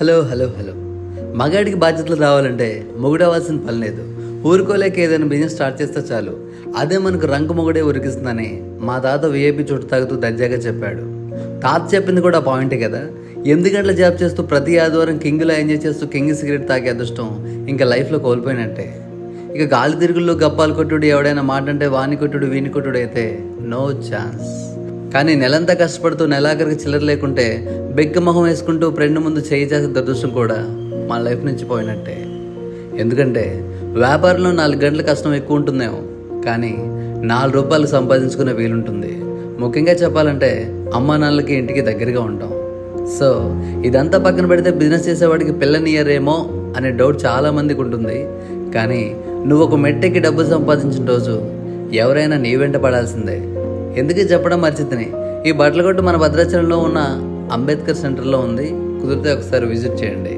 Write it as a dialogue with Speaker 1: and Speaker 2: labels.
Speaker 1: Hello hello hello. మగాడికి బాధ్యతలు రావాలంటే మొగుడవలసిన పని లేదు. ఊరుకోలేక ఏదైనా బిజినెస్ స్టార్ట్ చేస్తే చాలు. అదే మనకు రంగు మొగుడే ఉరికిస్తుందని మా తాత విఐపి చోటు తాగుతూ దర్జాగా చెప్పాడు. తాత చెప్పింది కూడా పాయింటే కదా. ఎనిమిది గంటల జాబ్ చేస్తూ ప్రతి ఆదివారం కింగ్లో ఎంజాయ్ చేస్తూ కింగ్ సిగరెట్ తాగే అదృష్టం ఇంకా లైఫ్లో కోల్పోయినట్టే. ఇక గాలి తిరుగుల్లో గప్పాలు కొట్టుడు ఎవడైనా మాట అంటే వాణి కొట్టుడు వీని కొట్టుడు అయితే నో ఛాన్స్ కానీ నెలంతా కష్టపడుతూ నెలాఖరికి చిల్లర లేకుంటే బెగ్గ మొహం వేసుకుంటూ ఫ్రెండ్ ముందు చేయి చేసే దురదృష్టం కూడా మా లైఫ్ నుంచి పోయినట్టే. ఎందుకంటే వ్యాపారంలో నాలుగు గంటల కష్టం ఎక్కువ ఉంటుందేమో కానీ నాలుగు రూపాయలు సంపాదించుకునే వీలుంటుంది. ముఖ్యంగా చెప్పాలంటే అమ్మా నాన్నలకి ఇంటికి దగ్గరగా ఉంటాం. సో ఇదంతా పక్కన పెడితే బిజినెస్ చేసేవాడికి పిల్లనియరేమో అనే డౌట్ చాలా మందికి ఉంటుంది. కానీ నువ్వు ఒక మెట్టెక్కి డబ్బు సంపాదించిన రోజు ఎవరైనా నీ వెంట పడాల్సిందే. ఎందుకు చెప్పడం మర్చితిని ఈ బట్టల కొట్టు మన భద్రాచలంలో ఉన్న అంబేద్కర్ సెంటర్లో ఉంది. కుదిరితే ఒకసారి విజిట్ చేయండి.